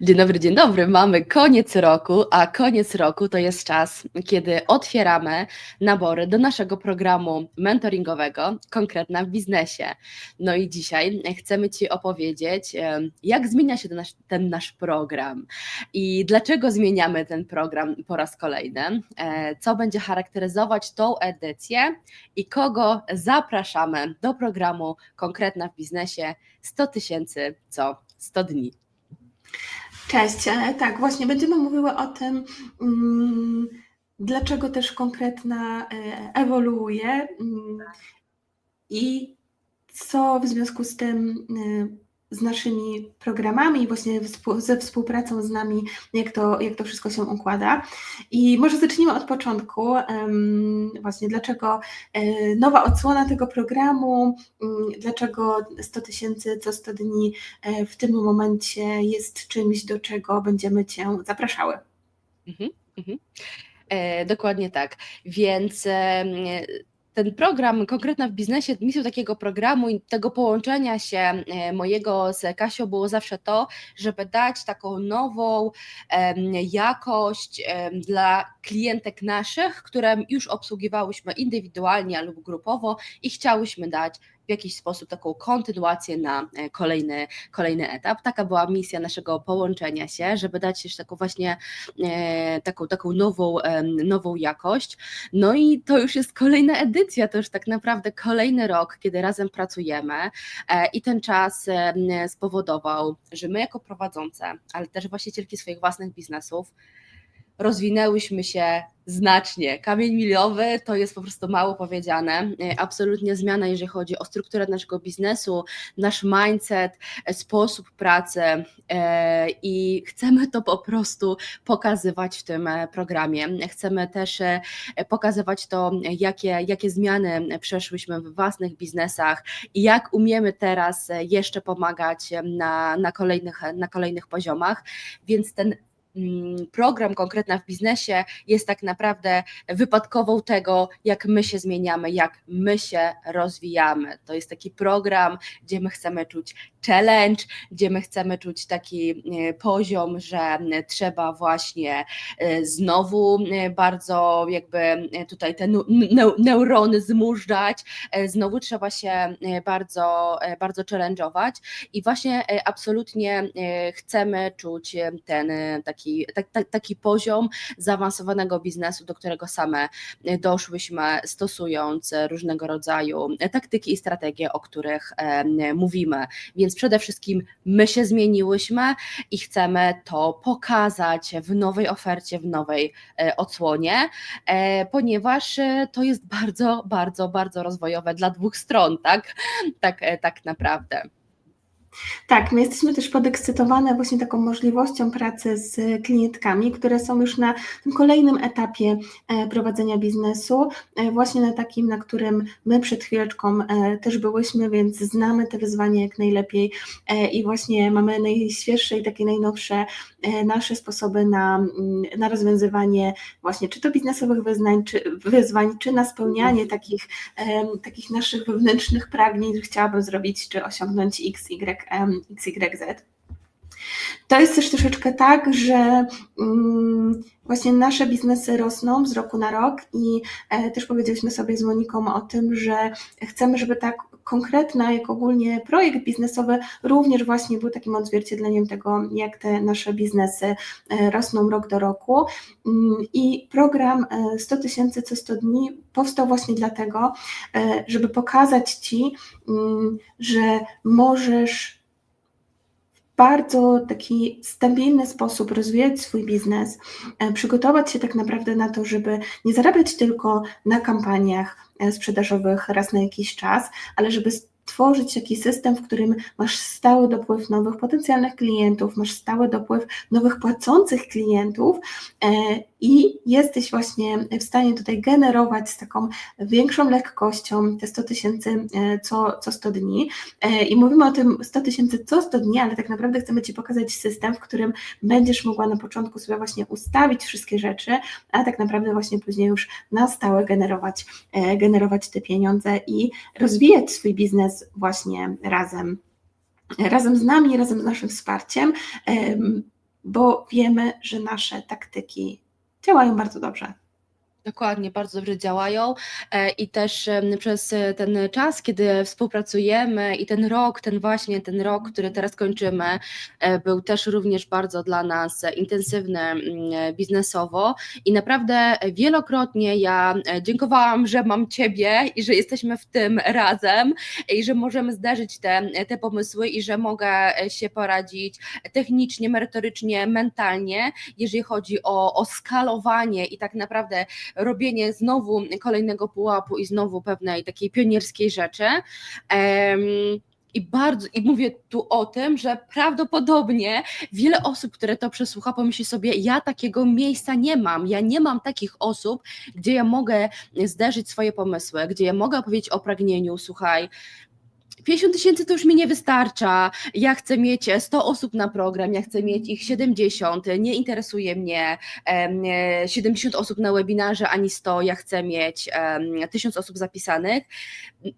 Dzień dobry, dzień dobry. Mamy koniec roku, a koniec roku to jest czas, kiedy otwieramy nabory do naszego programu mentoringowego Konkretna w biznesie. No i dzisiaj chcemy Ci opowiedzieć, jak zmienia się ten nasz, ten nasz program i dlaczego zmieniamy ten program po raz kolejny, e, co będzie charakteryzować tą edycję i kogo zapraszamy do programu Konkretna w biznesie 100 tysięcy co 100 dni. Cześć, e, tak, właśnie będziemy mówiły o tym, mm, dlaczego też konkretna e, ewoluuje mm, i co w związku z tym e, z naszymi programami i właśnie ze współpracą z nami, jak to, jak to wszystko się układa. I może zacznijmy od początku, właśnie dlaczego e, nowa odsłona tego programu, mm, dlaczego 100 tysięcy co 100 dni e, w tym momencie jest czymś, do czego będziemy Cię zapraszały. Mhm, mhm. E, dokładnie tak. Więc em, ten program Konkretna w biznesie, misją takiego programu i tego połączenia się e, mojego z Kasią było zawsze to, żeby dać taką nową jakość dla klientek naszych, które już obsługiwałyśmy indywidualnie lub grupowo i chciałyśmy dać w jakiś sposób taką kontynuację na e, kolejny, kolejny etap. Taka była misja naszego połączenia się, żeby dać jeszcze taką właśnie e, taką, taką nową, nową jakość. No i to już jest kolejna edycja, to już tak naprawdę kolejny rok, kiedy razem pracujemy e, i ten czas spowodował, że my jako prowadzące, ale też właścicielki swoich własnych biznesów, rozwinęłyśmy się znacznie. Kamień milowy to jest po prostu mało powiedziane. Absolutnie zmiana, jeżeli chodzi o strukturę naszego biznesu, nasz mindset, sposób pracy e, i chcemy to po prostu pokazywać w tym programie. Chcemy też e, pokazywać to, jakie, jakie zmiany przeszłyśmy w własnych biznesach i jak umiemy teraz jeszcze pomagać na, na, kolejnych, na kolejnych poziomach. Więc ten program konkretna w biznesie jest tak naprawdę wypadkową tego, jak my się zmieniamy, jak my się rozwijamy. To jest taki program, gdzie my chcemy czuć challenge, gdzie my chcemy czuć taki e, poziom, że trzeba właśnie e, znowu e, bardzo jakby tutaj te neurony zmużdżać, znowu trzeba się bardzo, bardzo challenge'ować i właśnie absolutnie chcemy czuć ten e, taki, tak, tak, taki poziom zaawansowanego biznesu, do którego same e, doszłyśmy stosując e, różnego rodzaju e, taktyki i strategie, o których mówimy. Więc przede wszystkim my się zmieniłyśmy i chcemy to pokazać w nowej ofercie, w nowej odsłonie, ponieważ to jest bardzo, bardzo, bardzo rozwojowe dla dwóch stron, tak? Tak, tak naprawdę. Tak, my jesteśmy też podekscytowane właśnie taką możliwością pracy z klientkami, które są już na tym kolejnym etapie e, prowadzenia biznesu, e, właśnie na takim, na którym my przed chwileczką e, też byłyśmy, więc znamy te wyzwania jak najlepiej i właśnie mamy najświeższe i takie najnowsze nasze sposoby na, mm, na rozwiązywanie właśnie czy to biznesowych wyznań, czy, wyzwań, czy na spełnianie takich, takich naszych wewnętrznych pragnień, że chciałabym zrobić, czy osiągnąć x, y, em, x, y, z. To jest też troszeczkę tak, że mm, właśnie nasze biznesy rosną z roku na rok i e, też powiedzieliśmy sobie z Moniką o tym, że chcemy, żeby tak konkretna, jak ogólnie projekt biznesowy również właśnie był takim odzwierciedleniem tego, jak te nasze biznesy e, rosną rok do roku. Mm, I program e, 100 tysięcy co 100 dni powstał właśnie dlatego, e, żeby pokazać Ci, mm, że możesz bardzo taki stabilny sposób rozwijać swój biznes, e, przygotować się tak naprawdę na to, żeby nie zarabiać tylko na kampaniach e, sprzedażowych raz na jakiś czas, ale żeby stworzyć taki system, w którym masz stały dopływ nowych potencjalnych klientów, masz stały dopływ nowych płacących klientów e, i jesteś właśnie w stanie tutaj generować z taką większą lekkością te 100 tysięcy e, co, co 100 dni. E, I mówimy o tym 100 tysięcy co 100 dni, ale tak naprawdę chcemy Ci pokazać system, w którym będziesz mogła na początku sobie właśnie ustawić wszystkie rzeczy, a tak naprawdę właśnie później już na stałe generować, e, generować te pieniądze i rozwijać swój biznes właśnie razem razem z nami, razem z naszym wsparciem, em, bo wiemy, że nasze taktyki działają bardzo dobrze. Dokładnie, bardzo dobrze działają e, i też przez e, ten czas, kiedy współpracujemy i ten rok, ten właśnie ten rok, który teraz kończymy, e, był też również bardzo dla nas intensywny mm, biznesowo. I naprawdę wielokrotnie ja dziękowałam, że mam Ciebie i że jesteśmy w tym razem i że możemy zderzyć te, te pomysły i że mogę się poradzić technicznie, merytorycznie, mentalnie, jeżeli chodzi o, o skalowanie i tak naprawdę robienie znowu kolejnego pułapu i znowu pewnej takiej pionierskiej rzeczy. I bardzo, i mówię tu o tym, że prawdopodobnie wiele osób, które to przesłucha, pomyśli sobie, ja takiego miejsca nie mam, ja nie mam takich osób, gdzie ja mogę zderzyć swoje pomysły, gdzie ja mogę powiedzieć o pragnieniu, słuchaj, 50 tysięcy to już mi nie wystarcza. Ja chcę mieć 100 osób na program, ja chcę mieć ich 70. Nie interesuje mnie em, e, 70 osób na webinarze ani 100. Ja chcę mieć em, 1000 osób zapisanych.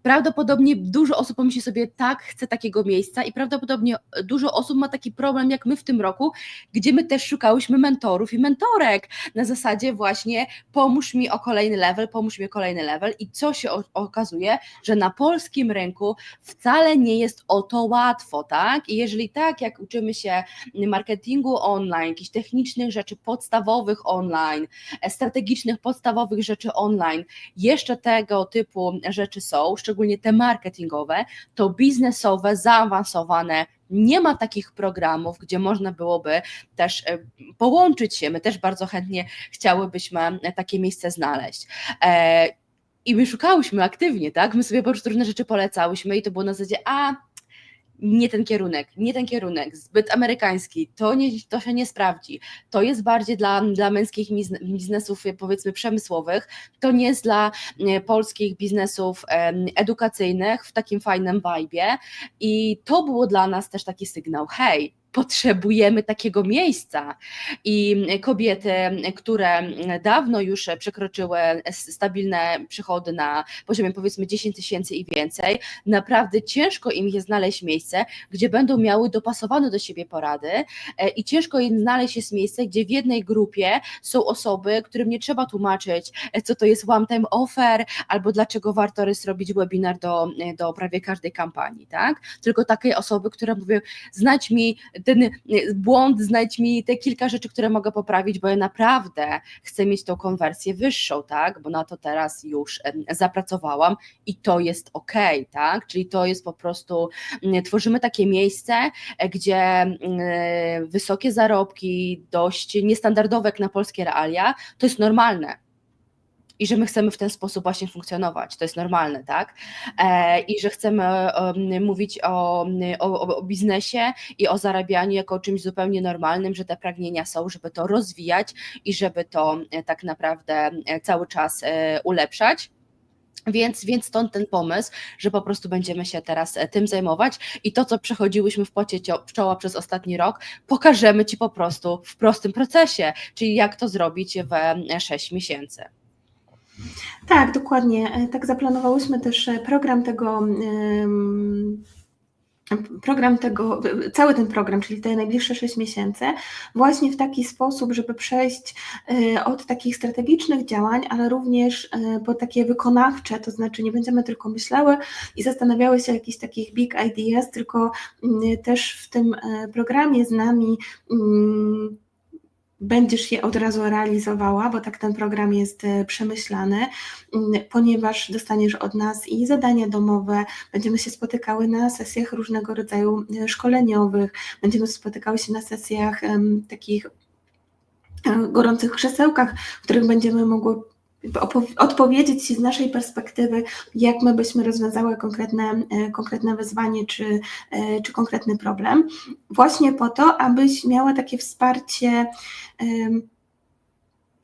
Prawdopodobnie dużo osób pomyśli sobie, tak, chcę takiego miejsca, i prawdopodobnie dużo osób ma taki problem jak my w tym roku, gdzie my też szukałyśmy mentorów i mentorek na zasadzie właśnie pomóż mi o kolejny level, pomóż mi o kolejny level. I co się okazuje, że na polskim rynku wcale nie jest o to łatwo, tak? I jeżeli tak, jak uczymy się marketingu online, jakichś technicznych rzeczy podstawowych online, e, strategicznych podstawowych rzeczy online, jeszcze tego typu rzeczy są, szczególnie te marketingowe, to biznesowe, zaawansowane nie ma takich programów, gdzie można byłoby też e, połączyć się. My też bardzo chętnie chciałybyśmy e, takie miejsce znaleźć. I my szukałyśmy aktywnie, tak? My sobie po prostu różne rzeczy polecałyśmy i to było na zasadzie, a nie ten kierunek, nie ten kierunek, zbyt amerykański, to, nie, to się nie sprawdzi. To jest bardziej dla, dla męskich bizn- biznesów, powiedzmy, przemysłowych, to nie jest dla e, polskich biznesów edukacyjnych w takim fajnym vibe. I to było dla nas też taki sygnał, hej, potrzebujemy takiego miejsca. I kobiety, które dawno już przekroczyły stabilne przychody na poziomie powiedzmy 10 tysięcy i więcej, naprawdę ciężko im jest znaleźć miejsce, gdzie będą miały dopasowane do siebie porady e, i ciężko im znaleźć jest miejsce, gdzie w jednej grupie są osoby, którym nie trzeba tłumaczyć, e, co to jest one time offer, albo dlaczego warto robić webinar do, do prawie każdej kampanii, tak? Tylko takie osoby, które mówią, znajdź mi ten y, błąd, znajdź mi te kilka rzeczy, które mogę poprawić, bo ja naprawdę chcę mieć tą konwersję wyższą, tak? Bo na to teraz już zapracowałam i to jest ok, tak? Czyli to jest po prostu, tworzymy takie miejsce, e, gdzie mm, wysokie zarobki, dość niestandardowe jak na polskie realia, to jest normalne i że my chcemy w ten sposób właśnie funkcjonować. To jest normalne, tak? E, I że chcemy em, mówić o, o, o biznesie i o zarabianiu jako o czymś zupełnie normalnym, że te pragnienia są, żeby to rozwijać i żeby to e, tak naprawdę e, cały czas ulepszać. Więc, więc stąd ten pomysł, że po prostu będziemy się teraz tym zajmować i to, co przechodziłyśmy w pocie czoła przez ostatni rok, pokażemy Ci po prostu w prostym procesie, czyli jak to zrobić w 6 miesięcy. Tak, dokładnie. E, Tak zaplanowałyśmy też e, program tego. Program tego, cały ten program, czyli te najbliższe 6 miesięcy, właśnie w taki sposób, żeby przejść e, od takich strategicznych działań, ale również e, po takie wykonawcze, to znaczy nie będziemy tylko myślały i zastanawiały się o jakichś takich big ideas, tylko mm, też w tym e, programie z nami mm, będziesz je od razu realizowała, bo tak ten program jest e, przemyślany, ponieważ dostaniesz od nas i zadania domowe, będziemy się spotykały na sesjach różnego rodzaju e, szkoleniowych, będziemy spotykały się na sesjach takich e, gorących krzesełkach, w których będziemy mogły odpowiedzieć Ci z naszej perspektywy, jak my byśmy rozwiązały konkretne, e, konkretne wyzwanie czy, e, czy konkretny problem, właśnie po to, abyś miała takie wsparcie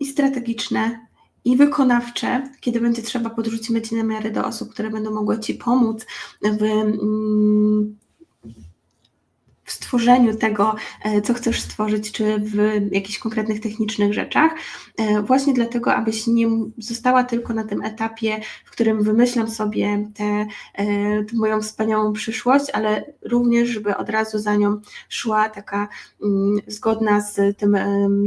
i strategiczne, i wykonawcze, kiedy będzie trzeba podrzucimy Ci namiary do osób, które będą mogły Ci pomóc w, mm, w stworzeniu tego, e, co chcesz stworzyć, czy w jakichś konkretnych technicznych rzeczach. E, właśnie dlatego, abyś nie została tylko na tym etapie, w którym wymyślam sobie tę moją wspaniałą przyszłość, ale również, żeby od razu za nią szła taka mm, zgodna z tym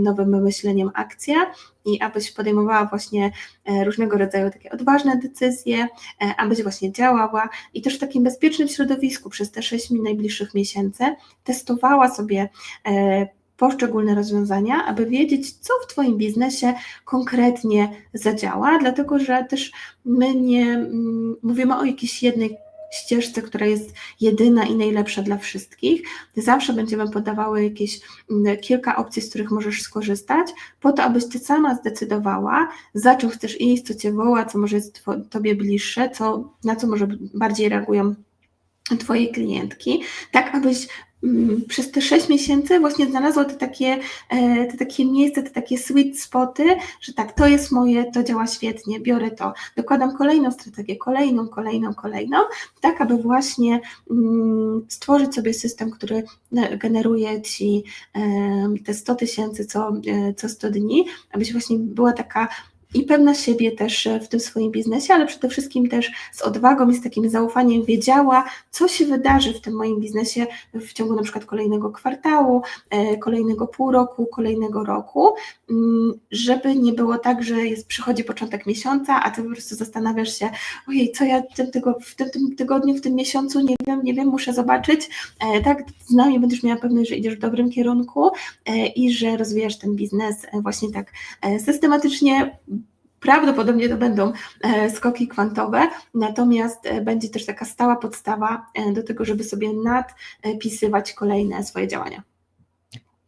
nowym myśleniem akcja i abyś podejmowała właśnie e, różnego rodzaju takie odważne decyzje, e, abyś właśnie działała. I też w takim bezpiecznym środowisku przez te 6 najbliższych miesięcy testowała sobie e, poszczególne rozwiązania, aby wiedzieć, co w Twoim biznesie konkretnie zadziała, dlatego że też my nie mm, mówimy o jakiejś jednej ścieżce, która jest jedyna i najlepsza dla wszystkich. Zawsze będziemy podawały jakieś mm, kilka opcji, z których możesz skorzystać, po to, abyś ty sama zdecydowała, za czym chcesz iść, co cię woła, co może jest tobie bliższe, co, na co może bardziej reagują Twoje klientki, tak abyś przez te sześć miesięcy właśnie znalazło te takie, e, te takie miejsca, te takie sweet spoty, że tak, to jest moje, to działa świetnie, biorę to, dokładam kolejną strategię, kolejną, kolejną, kolejną, tak aby właśnie mm, stworzyć sobie system, który e, generuje Ci te 100 tysięcy co, e, co 100 dni, abyś właśnie była taka i pewna siebie też e, w tym swoim biznesie, ale przede wszystkim też z odwagą i z takim zaufaniem wiedziała, co się wydarzy w tym moim biznesie w ciągu na przykład kolejnego kwartału, e, kolejnego pół roku, kolejnego roku, mm, żeby nie było tak, że jest, przychodzi początek miesiąca, a ty po prostu zastanawiasz się, ojej, co ja w tym, w tym, tygodniu, w tym miesiącu, nie wiem, nie wiem, muszę zobaczyć, e, tak, z nami będziesz miała pewność, że idziesz w dobrym kierunku i że rozwijasz ten biznes właśnie tak systematycznie, Prawdopodobnie to będą e, skoki kwantowe, natomiast e, będzie też taka stała podstawa e, do tego, żeby sobie nadpisywać kolejne swoje działania.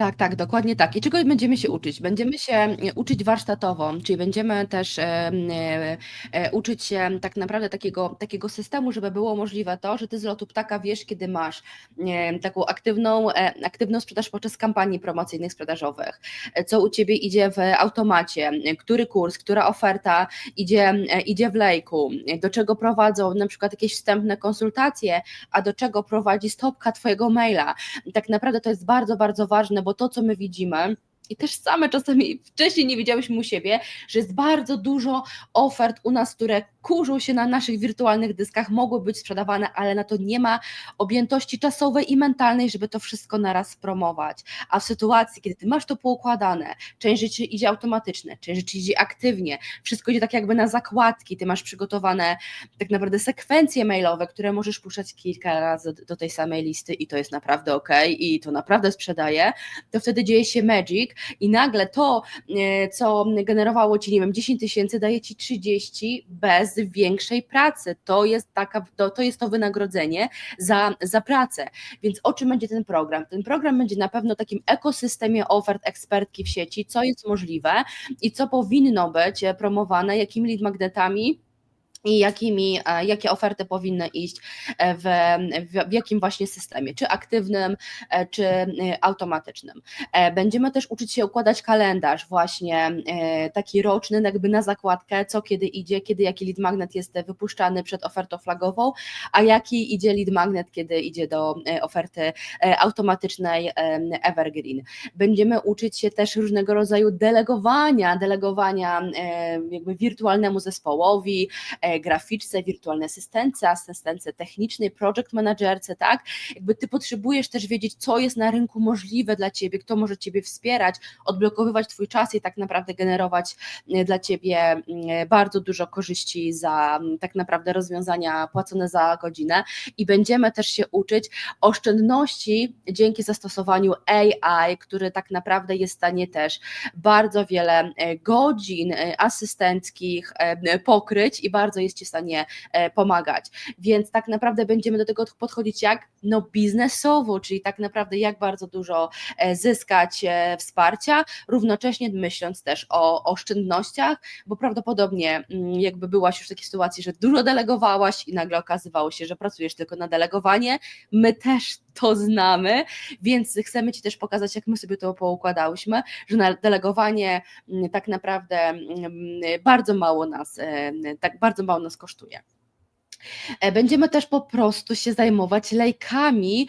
Tak, tak, dokładnie tak. I czego będziemy się uczyć? Będziemy się e, uczyć warsztatowo, czyli będziemy też e, e, e, uczyć się tak naprawdę takiego, takiego systemu, żeby było możliwe to, że ty z lotu ptaka wiesz, kiedy masz e, taką aktywną, e, aktywną sprzedaż podczas kampanii promocyjnych, sprzedażowych, co u ciebie idzie w automacie, który kurs, która oferta idzie, idzie w lejku, do czego prowadzą na przykład jakieś wstępne konsultacje, a do czego prowadzi stopka twojego maila. Tak naprawdę to jest bardzo, bardzo ważne, bo bo to, co my widzimy, i też same czasami wcześniej nie wiedziałyśmy u siebie, że jest bardzo dużo ofert u nas, które kurzą się na naszych wirtualnych dyskach, mogły być sprzedawane, ale na to nie ma objętości czasowej i mentalnej, żeby to wszystko naraz promować. A w sytuacji, kiedy ty masz to poukładane, część rzeczy idzie automatycznie, część rzeczy idzie aktywnie, wszystko idzie tak jakby na zakładki, ty masz przygotowane tak naprawdę sekwencje mailowe, które możesz puszczać kilka razy do tej samej listy i to jest naprawdę ok i to naprawdę sprzedaje, to wtedy dzieje się magic i nagle to, e, co generowało ci, nie wiem, 10 tysięcy, daje ci 30 bez większej pracy. To jest, taka, to, to jest to wynagrodzenie za, za pracę. Więc o czym będzie ten program? Ten program będzie na pewno takim ekosystemie ofert ekspertki w sieci, co jest możliwe i co powinno być promowane, jakimi lead magnetami i jakimi, e, jakie oferty powinny iść e, w, w, w, jakim właśnie systemie, czy aktywnym, e, czy automatycznym. Będziemy też uczyć się układać kalendarz właśnie taki roczny, jakby na zakładkę, co kiedy idzie, kiedy jaki lead magnet jest wypuszczany przed ofertą flagową, a jaki idzie lead magnet, kiedy idzie do oferty automatycznej Evergreen. Będziemy uczyć się też różnego rodzaju delegowania, delegowania jakby wirtualnemu zespołowi, graficzce, wirtualnej asystence, asystence technicznej, project managerce, tak? Jakby ty potrzebujesz też wiedzieć, co jest na rynku możliwe dla ciebie, kto może ciebie wspierać, odblokowywać twój czas i tak naprawdę generować e, dla ciebie mm, bardzo dużo korzyści za mm, tak naprawdę rozwiązania płacone za godzinę i będziemy też się uczyć oszczędności dzięki zastosowaniu AI, który tak naprawdę jest w stanie też bardzo wiele e, godzin e, asystenckich pokryć i bardzo jest Ci w stanie e, pomagać. Więc tak naprawdę będziemy do tego podchodzić jak no biznesowo, czyli tak naprawdę jak bardzo dużo e, zyskać e, wsparcia, równocześnie myśląc też o oszczędnościach, bo prawdopodobnie mm, jakby byłaś już w takiej sytuacji, że dużo delegowałaś i nagle okazywało się, że pracujesz tylko na delegowanie. My też to znamy, więc chcemy Ci też pokazać, jak my sobie to poukładałyśmy, że na delegowanie mm, tak naprawdę mm, bardzo mało nas, tak bardzo mało nas kosztuje. E, Będziemy też po prostu się zajmować lejkami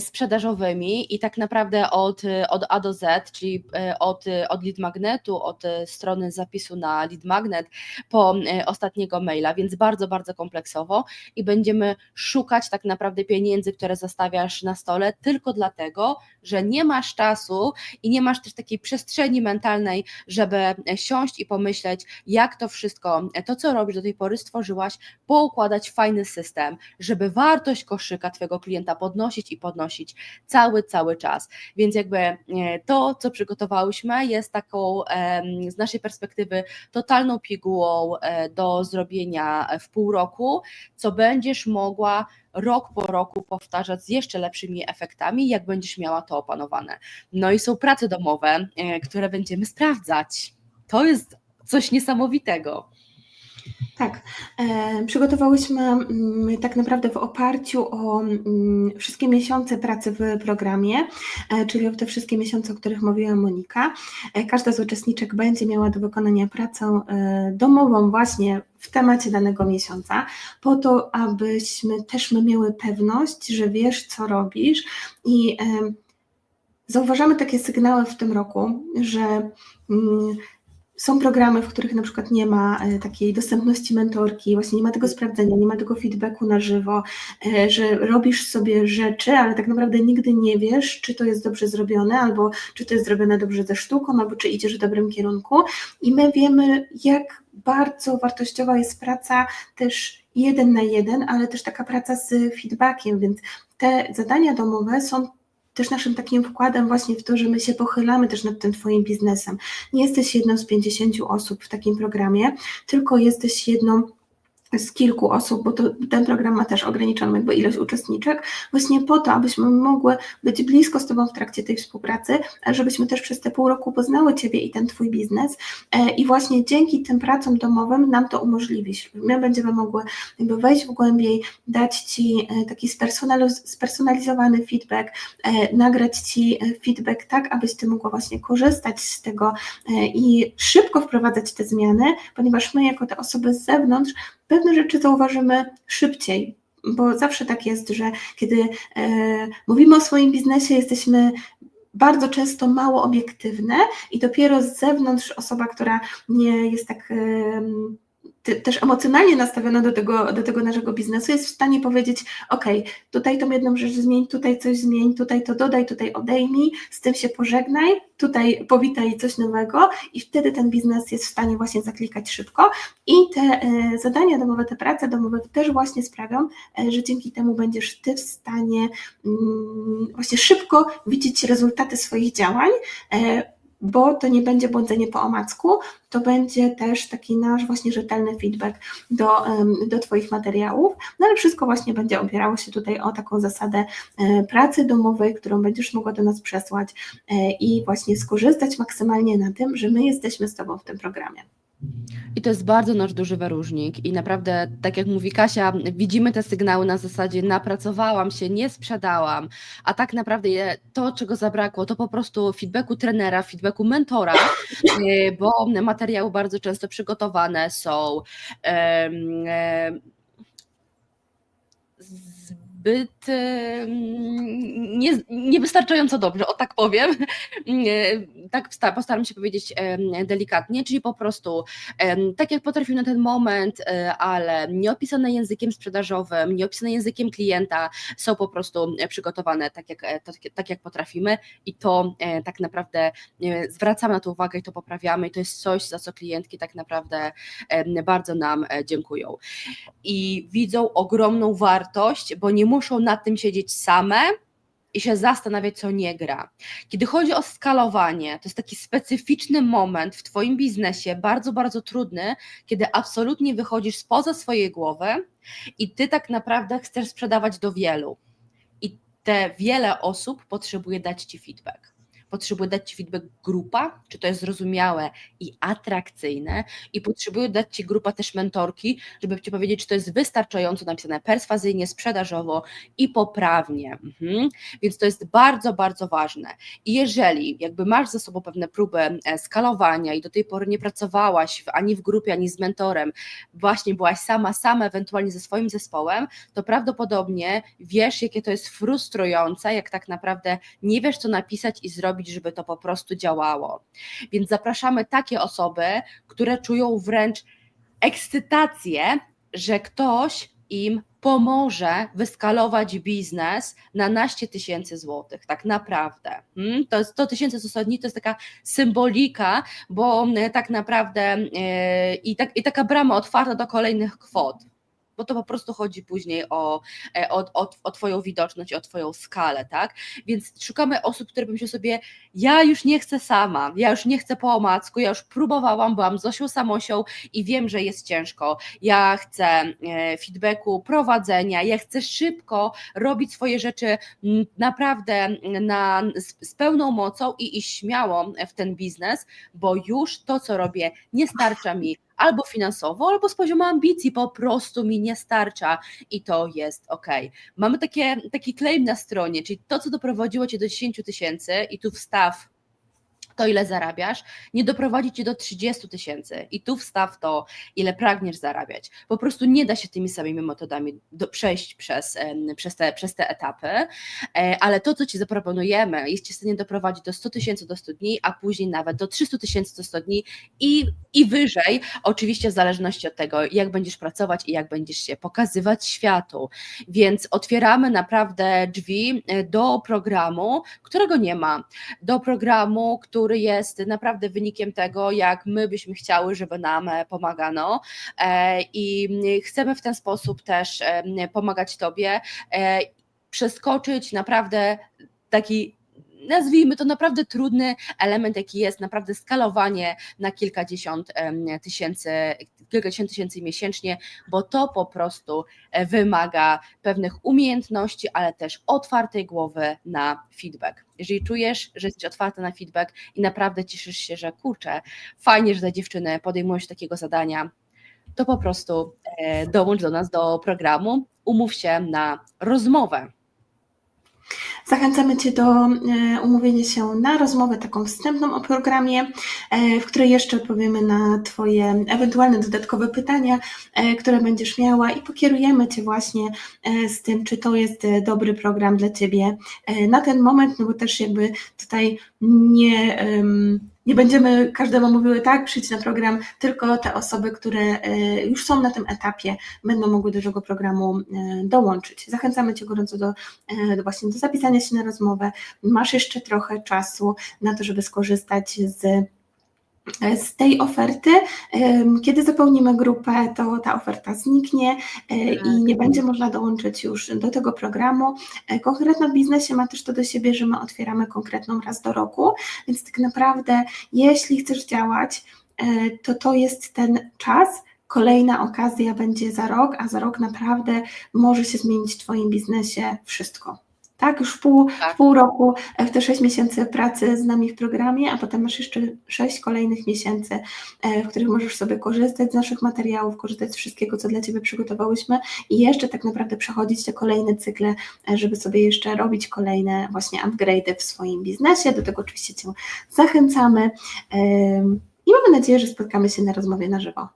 sprzedażowymi i tak naprawdę od, od A do Z, czyli e, od, od lead magnetu, od strony zapisu na lead magnet po e, ostatniego maila, więc bardzo, bardzo kompleksowo i będziemy szukać tak naprawdę pieniędzy, które zostawiasz na stole tylko dlatego, że nie masz czasu i nie masz też takiej przestrzeni mentalnej, żeby siąść i pomyśleć, jak to wszystko, to co robisz do tej pory, stworzyłaś, poukładać fajny system, żeby wartość koszyka Twojego klienta podnosić i podnosić cały, cały czas. Więc jakby e, to, co przygotowałyśmy, jest taką z naszej perspektywy totalną pigułą e, do zrobienia w pół roku, co będziesz mogła rok po roku powtarzać z jeszcze lepszymi efektami, jak będziesz miała to opanowane. No i są prace domowe, e, które będziemy sprawdzać. To jest coś niesamowitego. Tak, e, przygotowałyśmy mm, tak naprawdę w oparciu o mm, wszystkie miesiące pracy w programie, e, czyli o te wszystkie miesiące, o których mówiła Monika. E, każda z uczestniczek będzie miała do wykonania pracę domową właśnie w temacie danego miesiąca, po to, abyśmy też my miały pewność, że wiesz, co robisz i zauważamy takie sygnały w tym roku, że mm, są programy, w których na przykład nie ma e, takiej dostępności mentorki, właśnie nie ma tego sprawdzenia, nie ma tego feedbacku na żywo, e, że robisz sobie rzeczy, ale tak naprawdę nigdy nie wiesz, czy to jest dobrze zrobione, albo czy to jest zrobione dobrze ze sztuką, albo czy idziesz w dobrym kierunku. I my wiemy, jak bardzo wartościowa jest praca też jeden na jeden, ale też taka praca z feedbackiem, więc te zadania domowe są też naszym takim wkładem właśnie w to, że my się pochylamy też nad tym Twoim biznesem. Nie jesteś jedną z 50 osób w takim programie, tylko jesteś jedną z kilku osób, bo to, ten program ma też ograniczoną jakby ilość uczestniczek, właśnie po to, abyśmy mogły być blisko z Tobą w trakcie tej współpracy, żebyśmy też przez te pół roku poznały Ciebie i ten Twój biznes e, i właśnie dzięki tym pracom domowym nam to umożliwi. My będziemy mogły jakby wejść w głębiej, dać Ci e, taki spersonaliz- spersonalizowany feedback, e, nagrać Ci feedback tak, abyś Ty mogła właśnie korzystać z tego i szybko wprowadzać te zmiany, ponieważ my jako te osoby z zewnątrz pewne rzeczy zauważymy szybciej, bo zawsze tak jest, że kiedy e, mówimy o swoim biznesie, jesteśmy bardzo często mało obiektywne i dopiero z zewnątrz osoba, która nie jest tak ty, też emocjonalnie nastawiona do tego, do tego naszego biznesu, jest w stanie powiedzieć, ok, tutaj tą jedną rzecz zmień, tutaj coś zmień, tutaj to dodaj, tutaj odejmij, z tym się pożegnaj, tutaj powitaj coś nowego i wtedy ten biznes jest w stanie właśnie zaklikać szybko. I te e, zadania domowe, te prace domowe też właśnie sprawią, e, że dzięki temu będziesz Ty w stanie mm, właśnie szybko widzieć rezultaty swoich działań, e, bo to nie będzie błądzenie po omacku, to będzie też taki nasz właśnie rzetelny feedback do, do Twoich materiałów, no ale wszystko właśnie będzie opierało się tutaj o taką zasadę e, pracy domowej, którą będziesz mogła do nas przesłać e, i właśnie skorzystać maksymalnie na tym, że my jesteśmy z Tobą w tym programie. I to jest bardzo nasz duży wyróżnik i naprawdę, tak jak mówi Kasia, widzimy te sygnały na zasadzie napracowałam się, nie sprzedałam, a tak naprawdę to, czego zabrakło, to po prostu feedbacku trenera, feedbacku mentora, e, bo materiały bardzo często przygotowane są em, zbyt nie, niewystarczająco dobrze, o tak powiem. Tak sta- postaram się powiedzieć delikatnie, czyli po prostu tak jak potrafił na ten moment, e, ale nie opisane językiem sprzedażowym, nie opisane językiem klienta, są po prostu przygotowane tak jak, e, tak, tak jak potrafimy i to e, tak naprawdę zwracamy na to uwagę i to poprawiamy i to jest coś, za co klientki tak naprawdę bardzo nam dziękują. I widzą ogromną wartość, bo nie muszą nad tym siedzieć same i się zastanawiać, co nie gra. Kiedy chodzi o skalowanie, to jest taki specyficzny moment w Twoim biznesie, bardzo, bardzo trudny, kiedy absolutnie wychodzisz spoza swojej głowy i Ty tak naprawdę chcesz sprzedawać do wielu. I te wiele osób potrzebuje dać Ci feedback. Potrzebuje dać Ci feedback grupa, czy to jest zrozumiałe i atrakcyjne i potrzebuje dać Ci grupa też mentorki, żeby Ci powiedzieć, czy to jest wystarczająco napisane perswazyjnie, sprzedażowo i poprawnie. Mhm. Więc to jest bardzo, bardzo ważne. I jeżeli jakby masz ze sobą pewne próby e, skalowania i do tej pory nie pracowałaś ani w grupie, ani z mentorem, właśnie byłaś sama, sama, ewentualnie ze swoim zespołem, to prawdopodobnie wiesz, jakie to jest frustrujące, jak tak naprawdę nie wiesz, co napisać i zrobić, żeby to po prostu działało. Więc zapraszamy takie osoby, które czują wręcz ekscytację, że ktoś im pomoże wyskalować biznes na naście tysięcy złotych, tak naprawdę. Hmm? To jest 100 tysięcy zasadni, to jest taka symbolika, bo e, tak naprawdę yy, i, tak, i taka brama otwarta do kolejnych kwot bo to po prostu chodzi później o, e, o, o, o Twoją widoczność, o Twoją skalę, tak? Więc szukamy osób, które myślą sobie, ja już nie chcę sama, ja już nie chcę po omacku, ja już próbowałam, byłam Zosią Samosią i wiem, że jest ciężko. Ja chcę e, feedbacku, prowadzenia, ja chcę szybko robić swoje rzeczy naprawdę na, z, z pełną mocą i iść śmiało w ten biznes, bo już to, co robię, nie starcza mi albo finansowo, albo z poziomu ambicji po prostu mi nie starcza i to jest ok. Mamy takie, taki claim na stronie, czyli to, co doprowadziło Cię do 10 tysięcy i tu wstaw to ile zarabiasz, nie doprowadzi cię do 30 tysięcy i tu wstaw to, ile pragniesz zarabiać. Po prostu nie da się tymi samymi metodami do, przejść przez, przez, te, przez te etapy, e, ale to, co ci zaproponujemy, jest ci w stanie doprowadzić do 100 tysięcy do 100 dni, a później nawet do 300 tysięcy do 100 dni i, i wyżej, oczywiście w zależności od tego, jak będziesz pracować i jak będziesz się pokazywać światu. Więc otwieramy naprawdę drzwi e, do programu, którego nie ma, do programu, który który jest naprawdę wynikiem tego, jak my byśmy chciały, żeby nam e, pomagano. E, i chcemy w ten sposób też e, pomagać Tobie, przeskoczyć naprawdę taki nazwijmy to naprawdę trudny element, jaki jest naprawdę skalowanie na kilkadziesiąt tysięcy, kilkadziesiąt tysięcy miesięcznie, bo to po prostu wymaga pewnych umiejętności, ale też otwartej głowy na feedback. Jeżeli czujesz, że jesteś otwarta na feedback i naprawdę cieszysz się, że kurczę, fajnie, że te dziewczyny podejmują się takiego zadania, to po prostu e, dołącz do nas do programu, umów się na rozmowę. Zachęcamy Cię do e, umówienia się na rozmowę taką wstępną o programie, e, w której jeszcze odpowiemy na Twoje ewentualne dodatkowe pytania, e, które będziesz miała i pokierujemy Cię właśnie z tym, czy to jest dobry program dla Ciebie na ten moment, no bo też jakby tutaj nie nie będziemy każdemu mówiły tak, przyjdź na program, tylko te osoby, które e, już są na tym etapie, będą mogły do tego programu e, dołączyć. Zachęcamy Cię gorąco do, e, do właśnie do zapisania się na rozmowę. Masz jeszcze trochę czasu na to, żeby skorzystać z z tej oferty. Kiedy zapełnimy grupę, to ta oferta zniknie e, i tak. nie będzie można dołączyć już do tego programu. E, konkretna w biznesie ma też to do siebie, że my otwieramy konkretną raz do roku, więc tak naprawdę, jeśli chcesz działać, e, to to jest ten czas. Kolejna okazja będzie za rok, a za rok naprawdę może się zmienić w Twoim biznesie wszystko tak? Już pół, tak. pół roku, e, w te sześć miesięcy pracy z nami w programie, a potem masz jeszcze sześć kolejnych miesięcy, e, w których możesz sobie korzystać z naszych materiałów, korzystać z wszystkiego, co dla Ciebie przygotowałyśmy i jeszcze tak naprawdę przechodzić te kolejne cykle, e, żeby sobie jeszcze robić kolejne właśnie upgrade'y w swoim biznesie. Do tego oczywiście Cię zachęcamy i mamy nadzieję, że spotkamy się na rozmowie na żywo.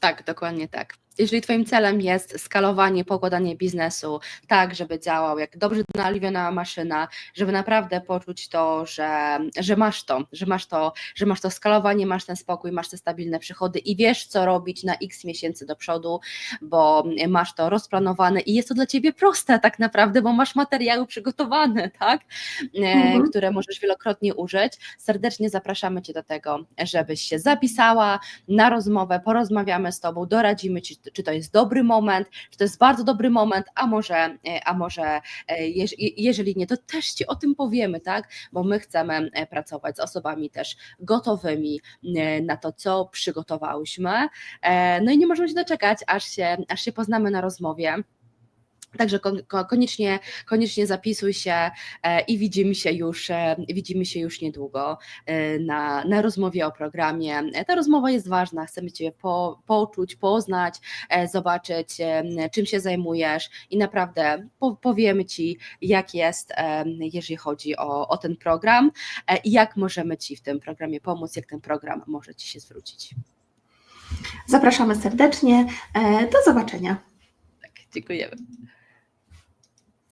Tak, dokładnie tak jeżeli Twoim celem jest skalowanie, pokładanie biznesu tak, żeby działał jak dobrze naliwiona maszyna, żeby naprawdę poczuć to, że, że masz to, że masz to, że masz to skalowanie, masz ten spokój, masz te stabilne przychody i wiesz, co robić na x miesięcy do przodu, bo masz to rozplanowane i jest to dla Ciebie proste tak naprawdę, bo masz materiały przygotowane, tak, e, mhm. które możesz wielokrotnie użyć. Serdecznie zapraszamy Cię do tego, żebyś się zapisała na rozmowę, porozmawiamy z Tobą, doradzimy Ci, czy to jest dobry moment, czy to jest bardzo dobry moment, a może, e, a może e, jeżeli nie, to też Ci o tym powiemy, tak? Bo my chcemy e, pracować z osobami też gotowymi na to, co przygotowałyśmy. No i nie możemy się doczekać, aż się, aż się poznamy na rozmowie. Także kon- ko- koniecznie, koniecznie zapisuj się e, i widzimy się już, e, widzimy się już niedługo e, na, na rozmowie o programie. Ta rozmowa jest ważna, chcemy Cię po, poczuć, poznać, zobaczyć czym się zajmujesz i naprawdę po, powiemy Ci jak jest, jeżeli chodzi o, o ten program i jak możemy Ci w tym programie pomóc, jak ten program może Ci się zwrócić. Zapraszamy serdecznie. Do zobaczenia. Tak, dziękujemy.